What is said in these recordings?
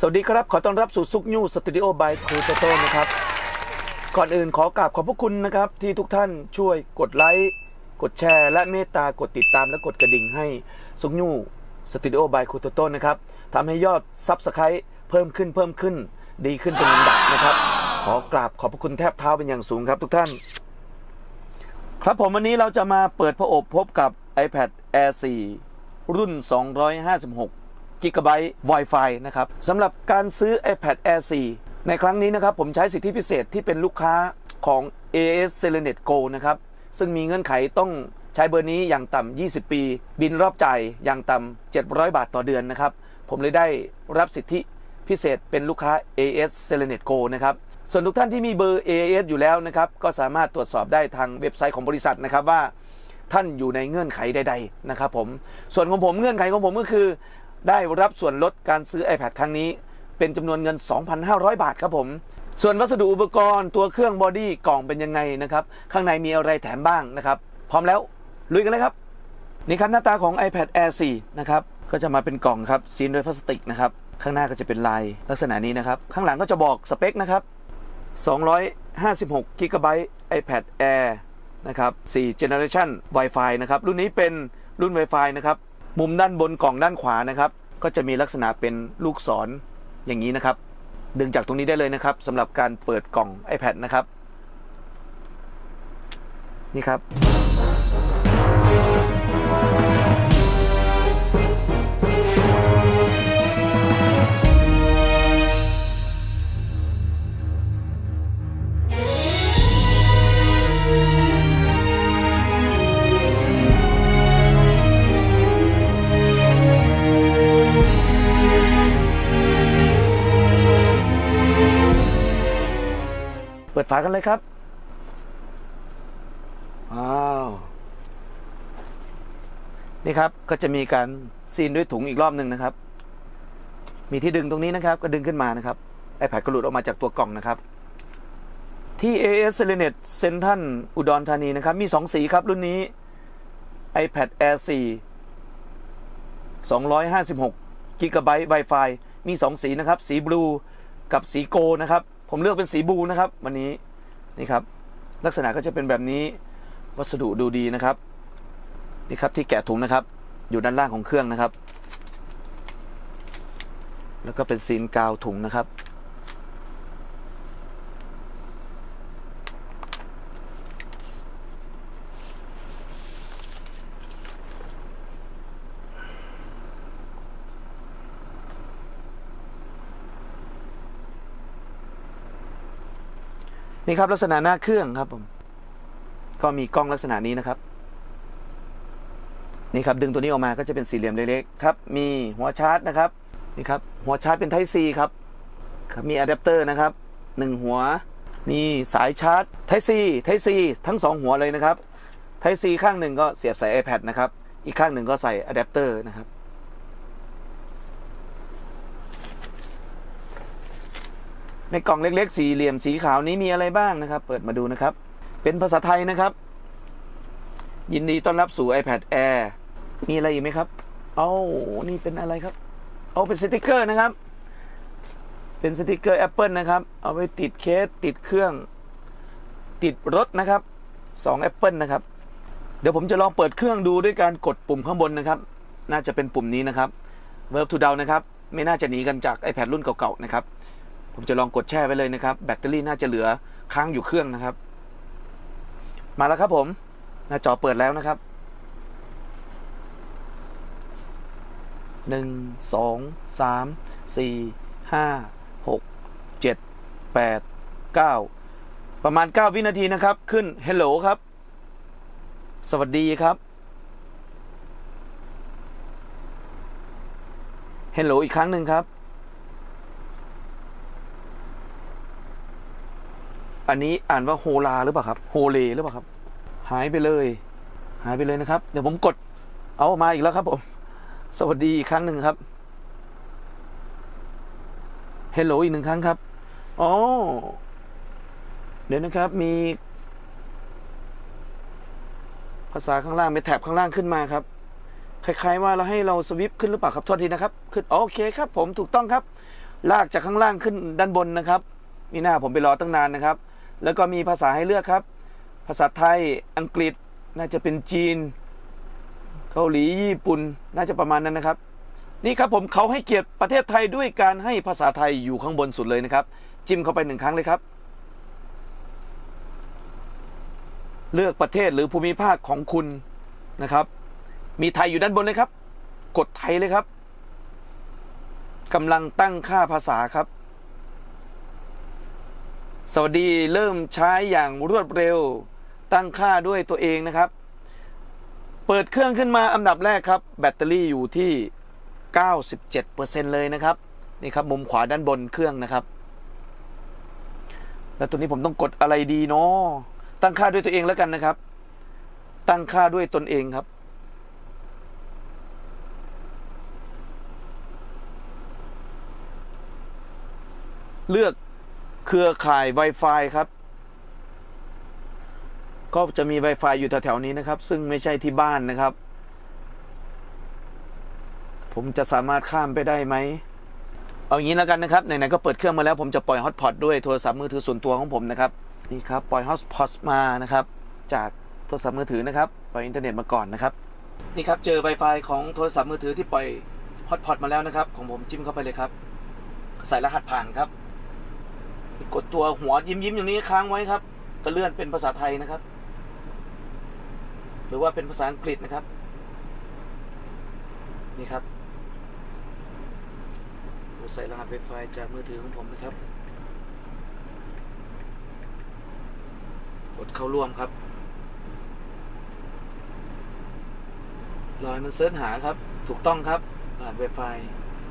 สวัสดีครับ ขอต้อนรับสู่ซุกยูสตูดิโอบายครูโตโต้นะครับ ก่อนอื่นขอกราบขอบพระคุณนะครับ ที่ทุกท่านช่วยกดไลค์กดแชร์ และเมตตากดติดตามและกดกระดิ่งให้ซุกยูสตูดิโอบายครูโตโต้นะครับทำให้ยอดซับสไครต์เพิ่มขึ้นเพิ่มขึ้น ดีขึ้นเป็นลำดับนะครับ ขอกราบขอบพระคุณแทบเท้าเป็นอย่างสูงครับทุกท่าน ครับผมวันนี้เราจะมาเปิดพระอบพบกับ iPad Air 4 รุ่น 256 g b Wi-Fi นะครับสำหรับการซื้อ iPad Air 4 ในครั้งนี้นะครับผมใช้สิทธิพิเศษที่เป็นลูกค้าของ AS Celenet Go นะครับซึ่งมีเงื่อนไขต้องใช้เบอร์นี้อย่างต่ำ 20 ปี บินรอบจ่ายอย่างต่ำ 700 บาทต่อเดือนนะครับ ผมเลยได้รับสิทธิพิเศษเป็นลูกค้า AS Celenet Go นะครับส่วนทุกท่านที่มีเบอร์ AS อยู่แล้วนะครับก็สามารถตรวจสอบได้ทางเว็บไซต์ของบริษัทนะครับว่าท่านอยู่ในเงื่อนไขใด ๆ นะครับผมส่วนของผมเงื่อนไขของผมก็คือ ได้รับส่วนลดการซื้อ iPad ครั้งนี้ เป็นจำนวนเงิน 2,500 บาทครับผม ส่วนวัสดุอุปกรณ์ตัวเครื่องบอดี้กล่องเป็นยังไงนะครับ ข้างในมีอะไรแถมบ้างนะครับ พร้อมแล้วลุยกันเลยครับ นี่ครับหน้าตาของ iPad Air 4 นะครับ ก็จะมาเป็นกล่องครับซีนด้วยพลาสติกนะครับ ข้างหน้าก็จะเป็นลายลักษณะนี้นะครับ ข้างหลังก็จะบอกสเปคนะครับ256 g b iPad Air นะครับ4 Generation Wi-Fi นะครับ รุ่นนี้เป็นรุ่น Wi-Fi นะครับ มุมด้านบนกล่องด้านขวานะครับ ก็จะมีลักษณะเป็นลูกศรอย่างนี้นะครับ ดึงจากตรงนี้ได้เลยนะครับสำหรับการเปิดกล่อง iPad นะครับ นี่ครับ ฝากันเลยครับว้าวนี่ครับก็จะมีการซีนด้วยถุงอีกรอบหนึ่งนะครับ มีที่ดึงตรงนี้นะครับ ก็ดึงขึ้นมานะครับ iPad ก็หลุดออกมาจากตัวกล่องนะครับ ที่ AS c e l e n e t Central อุดรธานีนะครับ มี 2 สีครับ รุ่นนี้ iPad Air 4 256 g b Wi-Fi มี 2 สีนะครับ สีบลูกับสีโกนะครับ ผมเลือกเป็นสีบลูนะครับ วันนี้นี่ครับ ลักษณะก็จะเป็นแบบนี้วัสดุดูดีนะครับ นี่ครับที่แกะถุงนะครับ อยู่ด้านล่างของเครื่องนะครับ แล้วก็เป็นซีนกาวถุงนะครับ นี่ครับลักษณะหน้าเครื่องครับผมก็มีกล้องลักษณะนี้นะครับ นี่ครับดึงตัวนี้ออกมาก็จะเป็นสี่เหลี่ยมเล็กๆครับ มีหัวชาร์จนะครับนี่ครับหัวชาร์จเป็น Type C ครับครับมีอะแดปเตอร์นะครับหนึ่งหัวมีสายชาร์จ Type C Type C ทั้งสองหัวเลยนะครับ Type C ข้างหนึ่งก็เสียบใส่ iPad นะครับ อีกข้างหนึ่งก็ใส่อะแดปเตอร์นะครับ ในกล่องเล็กๆ สี่เหลี่ยมสีขาวนี้มีอะไรบ้างนะครับ เปิดมาดูนะครับ เป็นภาษาไทยนะครับ ยินดีต้อนรับสู่ iPad Air มีอะไรอีกไหมครับเอานี่เป็นอะไรครับ เอาเป็นสติกเกอร์นะครับ เป็นสติกเกอร์ Apple นะครับ เอาไปติดเคสติดเครื่อง ติดรถนะครับ2 Apple นะครับ เดี๋ยวผมจะลองเปิดเครื่องดูด้วยการกดปุ่มข้างบนนะครับ น่าจะเป็นปุ่มนี้นะครับ Verb to down นะครับ ไม่น่าจะหนีกันจาก iPad รุ่นเก่าๆนะครับ ผมจะลองกดแช่ไว้เลยนะครับ แบตเตอรี่น่าจะเหลือค้างอยู่เครื่องนะครับ มาแล้วครับผม หน้าจอเปิดแล้วนะครับหนึ่งสองสามสี่ห้าหกเจ็ดแปดเก้าประมาณเก้าวินาทีนะครับ ขึ้น Hello ครับ สวัสดีครับ Hello อีกครั้งหนึ่งครับ อันนี้อ่านว่าโฮลาหรือเปล่าครับโฮเลหรือเปล่าครับ หายไปเลย หายไปเลยนะครับ เดี๋ยวผมกด เอามาอีกแล้วครับผม สวัสดีอีกครั้งหนึ่งครับเฮลโหลอีกหนึ่งครั้งครับอ๋อเดี๋ยวนะครับมี ภาษาข้างล่างเป็นแถบข้างล่างขึ้นมาครับคล้ายๆว่าเราให้เราสวิปขึ้นหรือเปล่าครับโทษทีนะครับขึ้นโอเคครับ ผมถูกต้องครับ ลากจากข้างล่างขึ้นด้านบนนะครับ นี่หน้าผมไปรอตั้งนานนะครับ แล้วก็มีภาษาให้เลือกครับ ภาษาไทยอังกฤษน่าจะเป็นจีน เกาหลีญี่ปุ่นน่าจะประมาณนั้นนะครับ นี่ครับผมเขาให้เกียรติประเทศไทยด้วยการให้ภาษาไทยอยู่ข้างบนสุดเลยนะครับ จิ้มเข้าไปหนึ่งครั้งเลยครับ เลือกประเทศหรือภูมิภาคของคุณนะครับ มีไทยอยู่ด้านบนเลยครับ กดไทยเลยครับกำลังตั้งค่าภาษาครับ สวัสดีเริ่มใช้อย่างรวดเร็วตั้งค่าด้วยตัวเองนะครับ เปิดเครื่องขึ้นมาอันดับแรกครับ แบตเตอรี่อยู่ที่ 97%เลยนะครับ นี่ครับมุมขวาด้านบนเครื่องนะครับ แล้วตัวนี้ผมต้องกดอะไรดีเนาะตั้งค่าด้วยตัวเองแล้วกันนะครับ ตั้งค่าด้วยตนเองครับ เลือก เครือข่าย Wi-Fi ครับ ก็จะมี Wi-Fi อยู่แถวๆนี้นะครับ ซึ่งไม่ใช่ที่บ้านนะครับ ผมจะสามารถข้ามไปได้ไหม เอาอย่างนี้แล้วกันนะครับ ไหนๆก็เปิดเครื่องมาแล้ว ผมจะปล่อยฮอตพอตด้วยโทรศัพท์มือถือส่วนตัวของผมนะครับ นี่ครับ ปล่อยฮอตพอตมานะครับ จากโทรศัพท์มือถือนะครับ ปล่อยอินเทอร์เน็ตมาก่อนนะครับ นี่ครับ เจอ Wi-Fi ของโทรศัพท์มือถือที่ปล่อยฮอตพอตมาแล้วนะครับ ของผมจิ้มเข้าไปเลยครับ ใส่รหัสผ่านครับ กดตัวหัวยิ้มยิ้มอย่างนี้ค้างไว้ครับ ก็เลื่อนเป็นภาษาไทยนะครับ หรือว่าเป็นภาษาอังกฤษนะครับ นี่ครับผมใส่รหัส Wi-Fi จากมือถือของผมนะครับ กดเข้าร่วมครับรอยมันเสิร์ชหาครับ ถูกต้องครับรหัส Wi-Fi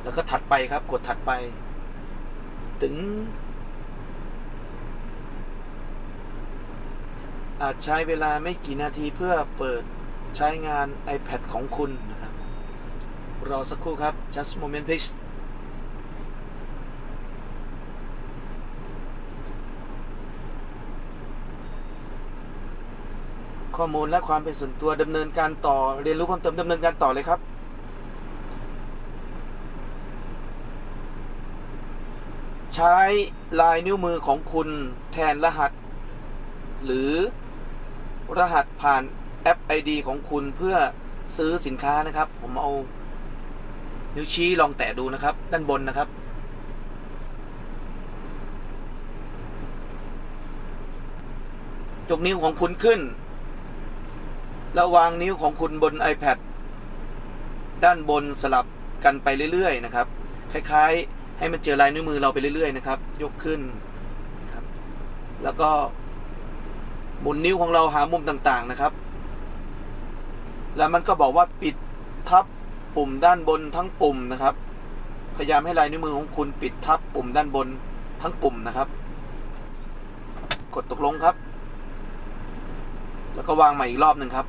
แล้วก็ถัดไปครับ กดถัดไป ถึง อาจใช้เวลาไม่กี่นาทีเพื่อเปิดใช้งาน iPad ของคุณนะครับ รอสักครู่ครับ just moment please ข้อมูลและความเป็นส่วนตัวดำเนินการต่อเรียนรู้เพิ่มเติมดำเนินการต่อเลยครับ ใช้ลายนิ้วมือของคุณแทนรหัส หรือ รหัสผ่านแอป ID ของคุณเพื่อซื้อสินค้านะครับ ผมเอานิ้วชี้ลองแตะดูนะครับ ด้านบนนะครับ ยกนิ้วของคุณขึ้น แล้ววางนิ้วของคุณบน iPad ด้านบนสลับกันไปเรื่อย ๆ นะครับ คล้ายๆ ให้มันเจอลายนิ้วมือเราไปเรื่อย ๆ นะครับ ยกขึ้นครับ แล้วก็ หมุนนิ้วของเราหามุมต่างๆนะครับ แล้วมันก็บอกว่าปิดทับปุ่มด้านบนทั้งปุ่มนะครับ พยายามให้ลายนิ้วมือของคุณปิดทับปุ่มด้านบนทั้งปุ่มนะครับ กดตกลงครับ แล้วก็วางใหม่อีกรอบหนึ่งครับ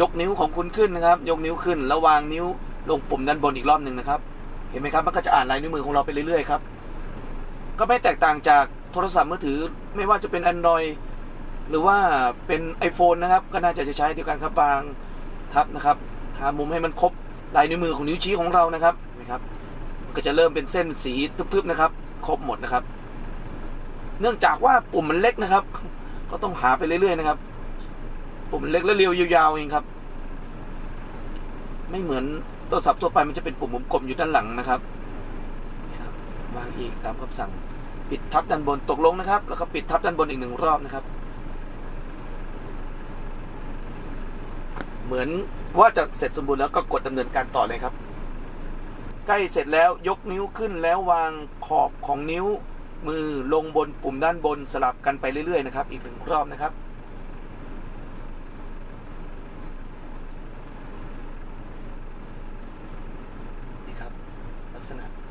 ยกนิ้วของคุณขึ้นนะครับ ยกนิ้วขึ้น แล้ววางนิ้วลงปุ่มด้านบนอีกรอบหนึ่งนะครับ เห็นไหมครับ มันก็จะอ่านลายนิ้วมือของเราไปเรื่อยๆครับ ก็ไม่แตกต่างจาก โทรศัพท์มือถือไม่ว่าจะเป็น Android หรือว่าเป็น iPhone นะครับ ก็น่าจะใช้เดียวกันครับบางทับนะครับหามุมให้มันครบลายนิ้วมือของนิ้วชี้ของเรานะครับเห็นไหมครับ ก็จะเริ่มเป็นเส้นสีทึบๆนะครับ ครบหมดนะครับ เนื่องจากว่าปุ่มมันเล็กนะครับ ก็ต้องหาไปเรื่อยๆนะครับ ปุ่มมันเล็กและเรียวยาวๆเองครับ ไม่เหมือนโทรศัพท์ทั่วไปมันจะเป็นปุ่มมุมกลมอยู่ด้านหลังนะครับนี่ครับวางอีกตามคำสั่ง ปิดทับด้านบนตกลงนะครับ แล้วก็ปิดทับด้านบนอีกหนึ่งรอบนะครับ เหมือนว่าจะเสร็จสมบูรณ์แล้วก็กดดำเนินการต่อเลยครับ ใกล้เสร็จแล้วยกนิ้วขึ้นแล้ววางขอบของนิ้วมือลงบนปุ่มด้านบนสลับกันไปเรื่อย ๆ นะครับ อีกหนึ่งรอบนะครับ นี่ครับ ลักษณะ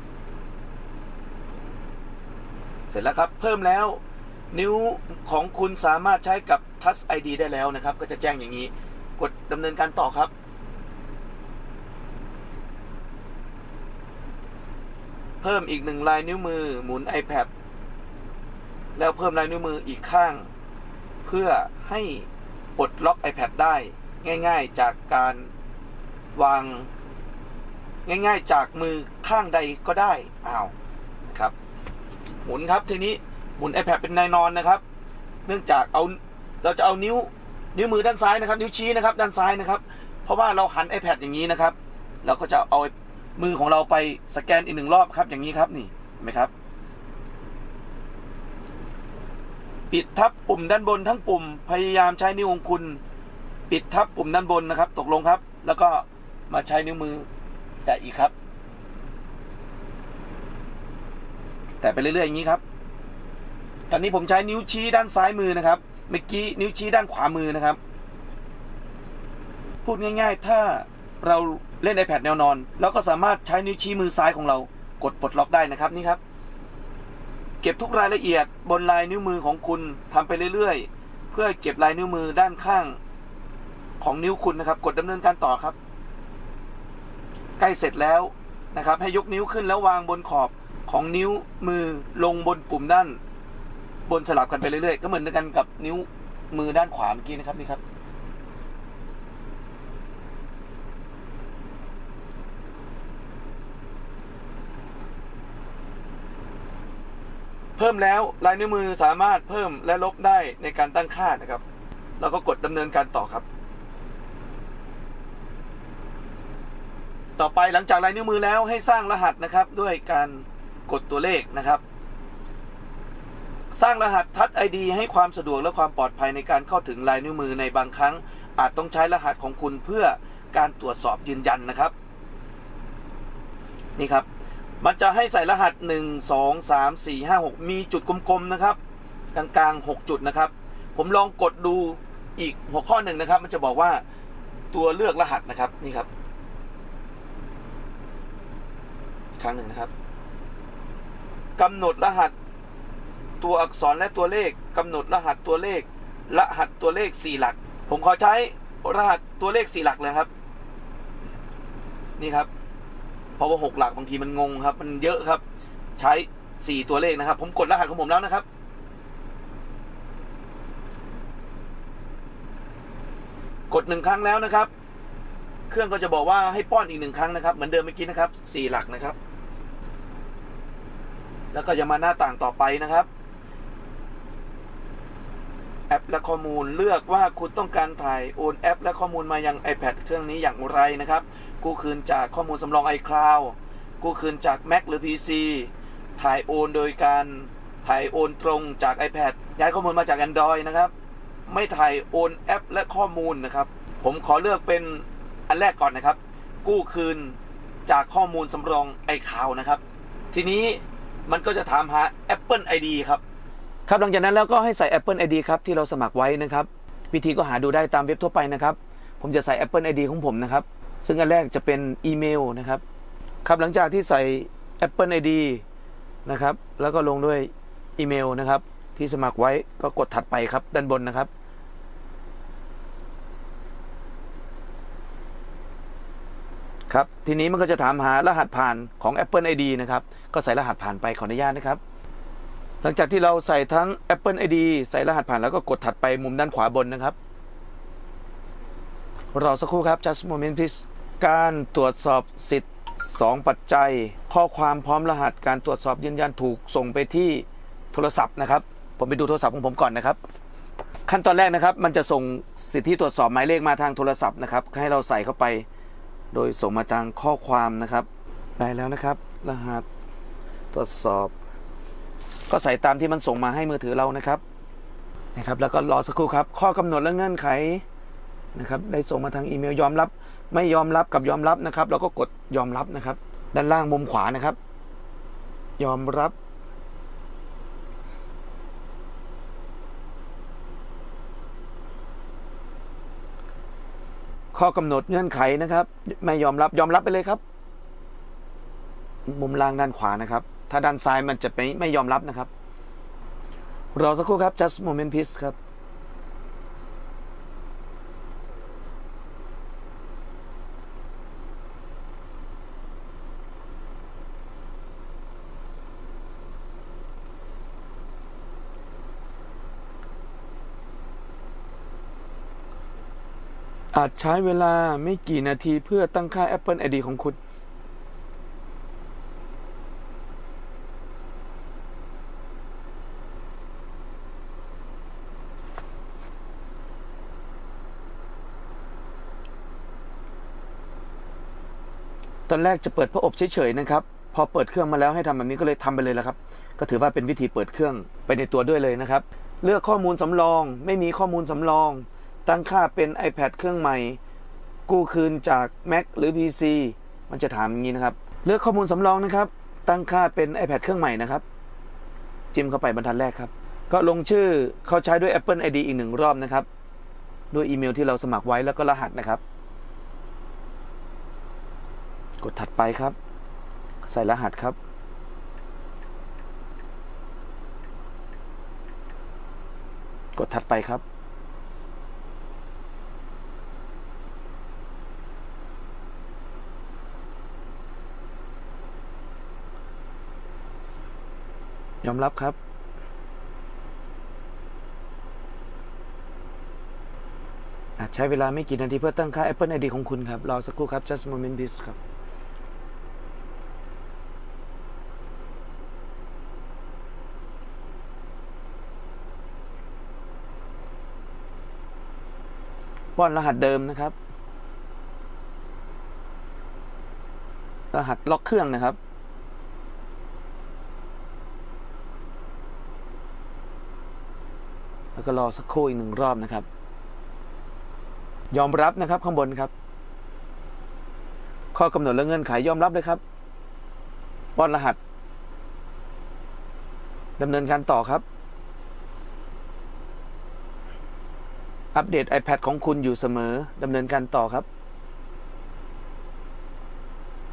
เสร็จแล้วครับ เพิ่มแล้วนิ้วของคุณสามารถใช้กับ Touch ID ได้แล้วนะครับ ก็จะแจ้งอย่างนี้ กดดำเนินการต่อครับ เพิ่มอีกหนึ่งลายนิ้วมือหมุน iPad แล้วเพิ่มลายนิ้วมืออีกข้าง เพื่อให้ปลดล็อก iPad ได้ง่าย ๆ จากการวาง ง่าย ๆ จากมือข้างใดก็ได้อ้าว หมุนครับทีนี้หมุน iPad เป็นแนวนอนนะครับ เนื่องจากเอาเราจะเอานิ้วนิ้วมือด้านซ้ายนะครับ นิ้วชี้นะครับ ด้านซ้ายนะครับ เพราะว่าเราหัน iPad อย่างนี้นะครับ เราก็จะเอามือของเราไปสแกนอีกหนึ่งรอบครับ อย่างนี้ครับนี่เห็นไหมครับ ปิดทับปุ่มด้านบนทั้งปุ่มพยายามใช้นิ้วของคุณ ปิดทับปุ่มด้านบนนะครับ ตกลงครับ แล้วก็มาใช้นิ้วมือแตะอีกครับ แต่ไปเรื่อยๆอย่างนี้ครับ ตอนนี้ผมใช้นิ้วชี้ด้านซ้ายมือนะครับ เมื่อกี้นิ้วชี้ด้านขวามือนะครับ พูดง่าย ๆ ถ้าเราเล่น iPad แนวนอนเราก็สามารถใช้นิ้วชี้มือซ้ายของเรา กดปลดล็อกได้นะครับนี่ครับ เก็บทุกรายละเอียดบนลายนิ้วมือของคุณทำไปเรื่อยๆ เพื่อเก็บลายนิ้วมือด้านข้างของนิ้วคุณนะครับ กดดำเนินการต่อครับ ใกล้เสร็จแล้วนะครับ ให้ยกนิ้วขึ้นแล้ววางบนขอบ ของนิ้วมือลงบนปุ่มด้าน บนสลับกันไปเรื่อยๆ ก็เหมือนกันกับนิ้วมือด้านขวาเมื่อกี้นะครับนี่ครับ เพิ่มแล้วลายนิ้วมือสามารถเพิ่มและลบได้ในการตั้งค่านะครับเราก็กดดำเนินการต่อครับต่อไปหลังจากลายนิ้วมือแล้วให้สร้างรหัสนะครับด้วยการ กดตัวเลขนะครับ สร้างรหัสทัชไอดีให้ความสะดวกและความปลอดภัยในการเข้าถึงลายนิ้วมือในบางครั้ง อาจต้องใช้รหัสของคุณเพื่อการตรวจสอบยืนยันนะครับ นี่ครับ มันจะให้ใส่รหัส 1 2 3 4 5 6 มีจุดกลมๆนะครับ กลางๆ 6 จุดนะครับ ผมลองกดดูอีกหัวข้อหนึ่งนะครับ มันจะบอกว่าตัวเลือกรหัสนะครับนี่ครับ ครั้งหนึ่งนะครับ กำหนดรหัส ตัวอักษรและตัวเลขกำหนดรหัสตัวเลข รหัสตัวเลข4หลัก ผมขอใช้รหัสตัวเลข4หลักเลยครับ นี่ครับเพราะว่าหกหลักบางทีมันงงครับ มันเยอะครับ ใช้สี่ตัวเลขนะครับ ผมกดรหัสของผมแล้วนะครับกดหนึ่งครั้งแล้วนะครับ เครื่องก็จะบอกว่าให้ป้อนอีกหนึ่งครั้งนะครับ เหมือนเดิมเมื่อกี้นะครับสี่หลักนะครับ แล้วก็จะมาหน้าต่างต่อไปนะครับ แอปและข้อมูลเลือกว่าคุณต้องการถ่ายโอนแอป และข้อมูลมายัง iPad เครื่องนี้อย่างไรนะครับ กู้คืนจากข้อมูลสำรอง iCloud กู้คืนจาก Mac หรือ PC ถ่ายโอนโดยการถ่ายโอนตรงจาก iPad ย้ายข้อมูลมาจาก Android นะครับ ไม่ถ่ายโอนแอป และข้อมูลนะครับ ผมขอเลือกเป็นอันแรกก่อนนะครับ กู้คืนจากข้อมูลสำรอง iCloud นะครับ ทีนี้ มันก็จะถามหา Apple ID ครับ ครับหลังจากนั้นแล้วก็ให้ใส่ Apple ID ครับที่เราสมัครไว้นะครับ วิธีก็หาดูได้ตามเว็บทั่วไปนะครับ ผมจะใส่ Apple ID ของผมนะครับ ซึ่งอันแรกจะเป็นอีเมลนะครับ ครับหลังจากที่ใส่ Apple ID นะครับ แล้วก็ลงด้วยอีเมลนะครับ ที่สมัครไว้ก็กดถัดไปครับด้านบนนะครับ ครับทีนี้มันก็จะถามหารหัสผ่านของ Apple ID นะครับก็ใส่รหัสผ่านไปขออนุญาตนะครับ หลังจากที่เราใส่ทั้ง Apple ID ใส่รหัสผ่านแล้วก็กดถัดไปมุมด้านขวาบนนะครับรอสักครู่ครับ just moment please การตรวจสอบสิทธิ์ 2 ปัจจัย ข้อความพร้อมรหัสการตรวจสอบยืนยันถูกส่งไปที่โทรศัพท์นะครับ ผมไปดูโทรศัพท์ของผมก่อนนะครับ ขั้นตอนแรกนะครับ มันจะส่งสิทธิตรวจสอบหมายเลขมาทางโทรศัพท์นะครับให้เราใส่เข้าไป โดยส่งมาทางข้อความนะครับได้แล้วนะครับ รหัสตรวจสอบ ก็ใส่ตามที่มันส่งมาให้มือถือเรานะครับนะครับ แล้วก็รอสักครู่ครับ ข้อกำหนดและเงื่อนไขนะครับ ได้ส่งมาทางอีเมลยอมรับ ไม่ยอมรับกับยอมรับนะครับ เราก็กดยอมรับนะครับ ด้านล่างมุมขวานะครับ ยอมรับ ข้อกำหนดเงื่อนไขนะครับ ไม่ยอมรับยอมรับไปเลยครับ มุมล่างด้านขวานะครับ ถ้าด้านซ้ายมันจะไม่ไม่ยอมรับนะครับ รอสักครู่ครับ just moment please ครับ อาจใช้เวลาไม่กี่นาทีเพื่อตั้งค่า Apple ID ของคุณ ตอนแรกจะเปิดพระอบเฉยๆนะครับ พอเปิดเครื่องมาแล้วให้ทำแบบนี้ก็เลยทำไปเลยแล้วครับ ก็ถือว่าเป็นวิธีเปิดเครื่องไปในตัวด้วยเลยนะครับ เลือกข้อมูลสำรอง ไม่มีข้อมูลสำรอง ตั้งค่าเป็น iPad เครื่องใหม่ กู้คืนจาก Mac หรือ PC มันจะถามอย่างนี้นะครับ เลือกข้อมูลสำรองนะครับ ตั้งค่าเป็น iPad เครื่องใหม่นะครับ จิ้มเข้าไปบรรทัดแรกครับ ก็ลงชื่อเขาใช้ด้วย Apple ID อีกหนึ่งรอบนะครับ ด้วยอีเมลที่เราสมัครไว้แล้วก็รหัสนะครับ กดถัดไปครับ ใส่รหัสครับกดถัดไปครับ อมรับครับ อาจใช้เวลาไม่กี่นาทีเพื่อตั้งค่า Apple ID ของคุณครับ รอสักครู่ครับ just a moment please ครับป้อนรหัสเดิมนะครับ รหัสล็อกเครื่องนะครับ แล้วก็รอสักครู่อีกหนึ่งรอบนะครับ ยอมรับนะครับข้างบนครับ ข้อกำหนดและเงื่อนไขยอมรับเลยครับป้อนรหัสดำเนินการต่อครับ อัปเดต iPad ของคุณอยู่เสมอดำเนินการต่อครับ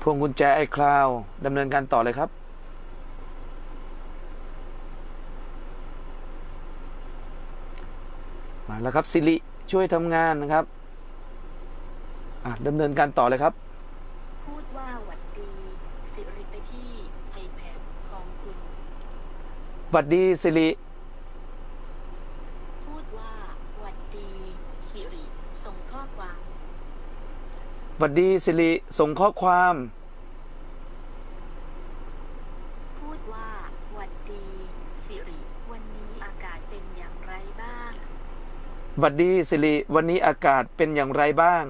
พวงกุญแจ iCloud ดำเนินการต่อเลยครับ มา แล้วครับสิริช่วยทำงานนะครับอะดำเนินการต่อเลยครับ พูดว่าหวัดดีสิริไปที่ iPad ของคุณหวัดดีสิริพูดว่าหวัดดีสิริส่งข้อความหวัดดีสิริส่งข้อความ พูดว่าหวัดดี สิริ วันนี้อากาศเป็นอย่างไรบ้าง ห วัดดีสิริวันนี้อากาศเป็นอย่างไรบ้าง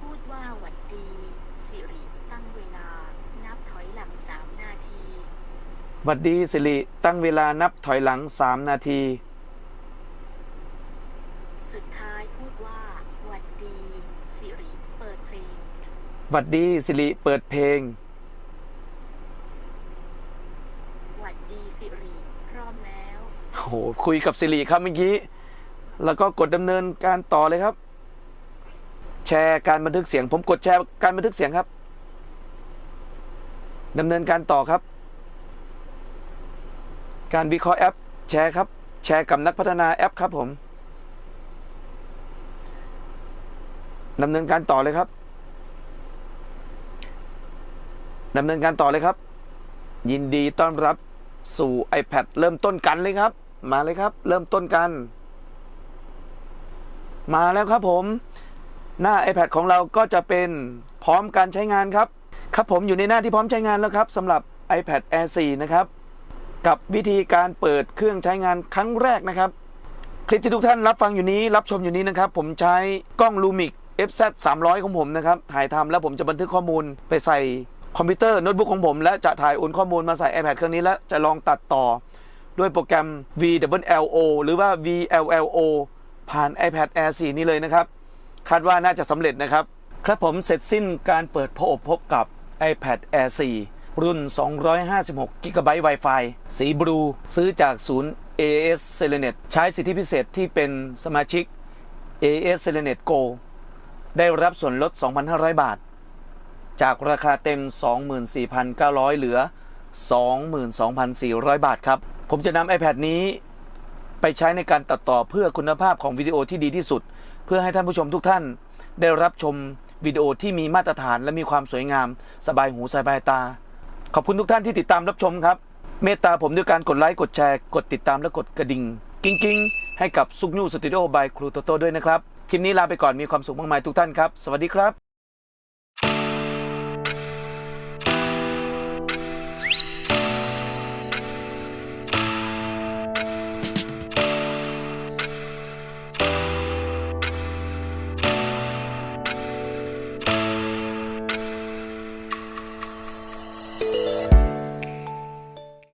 พูดว่าหวัดดีสิริตั้งเวลา นับถอยหลังสามนาทีหวัดดีสิริตั้งเวลานับถอยหลังสามนาที สุดท้ายพูดว่าหวัดดีสิริเปิดเพลงหวัดดีสิริเปิดเพลง หวัดดี สิริ พร้อมแล้ว โหคุยกับสิริครับเมื่อกี้ แล้วก็กดดำเนินการต่อเลยครับ แชร์การบันทึกเสียง ผมกดแชร์การบันทึกเสียงครับดำเนินการต่อครับ การวิเคราะห์แอป แชร์ครับ แชร์กับนักพัฒนาแอปครับผมดำเนินการต่อเลยครับดำเนินการต่อเลยครับ ยินดีต้อนรับสู่ iPad เริ่มต้นกันเลยครับ มาเลยครับ เริ่มต้นกัน มาแล้วครับผม หน้า iPad ของเราก็จะเป็นพร้อมการใช้งานครับ ครับผมอยู่ในหน้าที่พร้อมใช้งานแล้วครับสำหรับ iPad Air 4 นะครับ กับวิธีการเปิดเครื่องใช้งานครั้งแรกนะครับ คลิปที่ทุกท่านรับฟังอยู่นี้รับชมอยู่นี้นะครับ ผมใช้กล้อง Lumix FZ 300 ของผมนะครับถ่ายทำแล้วผมจะบันทึกข้อมูลไปใส่คอมพิวเตอร์โน้ตบุ๊กของผมและจะถ่ายโอนข้อมูลมาใส่ iPad เครื่องนี้และจะลองตัดต่อ ด้วยโปรแกรม VLLO หรือว่า VLLO ผ่าน iPad Air 4 นี้เลยนะครับ คาดว่าน่าจะสำเร็จนะครับ ครับผมเสร็จสิ้นการเปิดพบพบกับ iPad Air 4 รุ่น 256 g b Wi-Fi สีบลูซื้อจากศูนย์ AS c e l e n e t ใช้สิทธิพิเศษที่เป็นสมาชิก AS c e l e n e t Go ได้รับส่วนลด 2,500 บาท จากราคาเต็ม 24,900 เหลือ 22,400 บาทครับ ผมจะนำ iPad นี้ไปใช้ในการตัดต่อเพื่อคุณภาพของวิดีโอที่ดีที่สุด เพื่อให้ท่านผู้ชมทุกท่าน ได้รับชมวิดีโอที่มีมาตรฐานและมีความสวยงาม สบายหูสบายตา ขอบคุณทุกท่านที่ติดตามรับชมครับ เมตตาผมด้วยการกดไลค์กดแชร์กดติดตามและกดกระดิ่งกิ้งกิ้งๆให้กับซุกนูสตูดิโอบายครูโตโต้ด้วยนะครับ คลิปนี้ลาไปก่อนมีความสุขมากมายทุกท่านครับ สวัสดีครับ